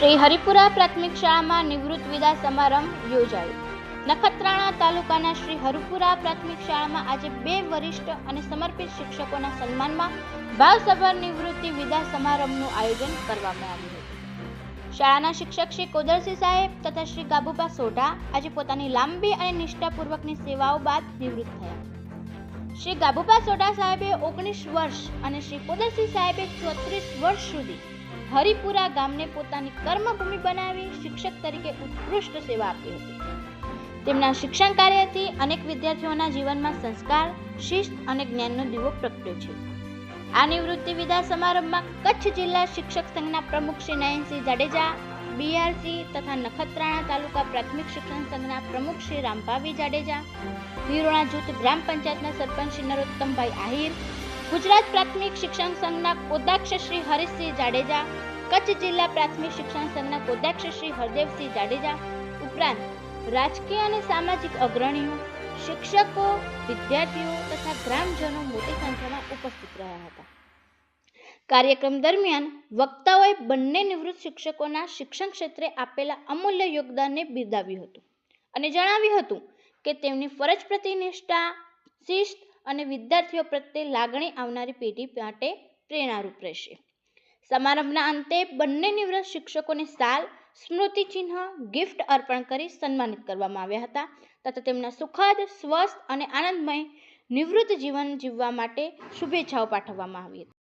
શ્રી હરિપુરા પ્રાથમિક શાળામાં નિવૃત્ત વિદા સમારંભ યોજાયો. નખત્રાણા તાલુકાના શ્રી હરિપુરા પ્રાથમિક શાળામાં આજે બે વરિષ્ઠ અને સમર્પિત શિક્ષકોના સન્માનમાં ભાવસભર નિવૃત્તિ વિદા સમારંભનું આયોજન કરવામાં આવ્યું હતું. શાળાના શિક્ષક શ્રી કોદરસિંહ સાહેબ તથા શ્રી ગાબુબા સોઢા આજે પોતાની લાંબી અને નિષ્ઠાપૂર્વકની સેવાઓ બાદ નિવૃત્ત થયા. શ્રી ગાબુબા સોઢા સાહેબે ઓગણીસ વર્ષ અને શ્રી કોદરસિંહ સાહેબે ચોત્રીસ વર્ષ સુધી હરિપુરા ગામને પોતાની કર્મભૂમિ બનાવી શિક્ષક તરીકે ઉત્કૃષ્ટ સેવા આપી હતી. તેમના શિક્ષણ કાર્યથી અનેક વિદ્યાર્થીઓના જીવનમાં સંસ્કાર, શિસ્ત અને જ્ઞાનનો દીવો પ્રગટ્યો છે. આ નિવૃત્તિ વિદા સમારંભમાં કચ્છ જિલ્લા શિક્ષક સંઘના પ્રમુખ શ્રી નયનસિંહ જાડેજા, બીઆરસી તથા નખત્રાણા તાલુકા પ્રાથમિક શિક્ષણ સંઘના પ્રમુખ શ્રી રામભાવી જાડેજા હિરોણા જૂથ ગ્રામ પંચાયતના સરપંચ શ્રી નરોત્તમભાઈ આહિર ગુજરાત પ્રાથમિક શિક્ષણ સંઘના કોદાક્ષ શ્રી હરીશસિંહ જાડેજા, કચ્છ જિલ્લા પ્રાથમિક શિક્ષણ સંઘના કોદાક્ષ શ્રી હરદેવસિંહ જાડેજા ઉપરાંત રાજકીય અને સામાજિક અગ્રણીઓ, શિક્ષકો, વિદ્યાર્થીઓ તથા ગ્રામજનો મોટી સંખ્યામાં ઉપસ્થિત રહ્યા હતા. કાર્યક્રમ દરમિયાન વક્તાઓએ બંને નિવૃત્ત શિક્ષકોના શિક્ષણ ક્ષેત્રે આપેલા અમૂલ્ય યોગદાનને બિરદાવ્યું હતું અને જણાવ્યું હતું કે તેમની ફરજ પ્રતિ નિષ્ઠા શિસ્ત અને વિદ્યાર્થીઓ પ્રત્યે લાગણી આવનારી પેઢી માટે પ્રેરણારૂપ રહેશે. સમારંભના અંતે બંને નિવૃત્ત શિક્ષકોને સાલ, સ્મૃતિ ચિહ્ન ગિફ્ટ અર્પણ કરી સન્માનિત કરવામાં આવ્યા હતા. તથા તેમના સુખદ, સ્વસ્થ અને આનંદમય નિવૃત્ત જીવન જીવવા માટે શુભેચ્છાઓ પાઠવવામાં આવી હતી.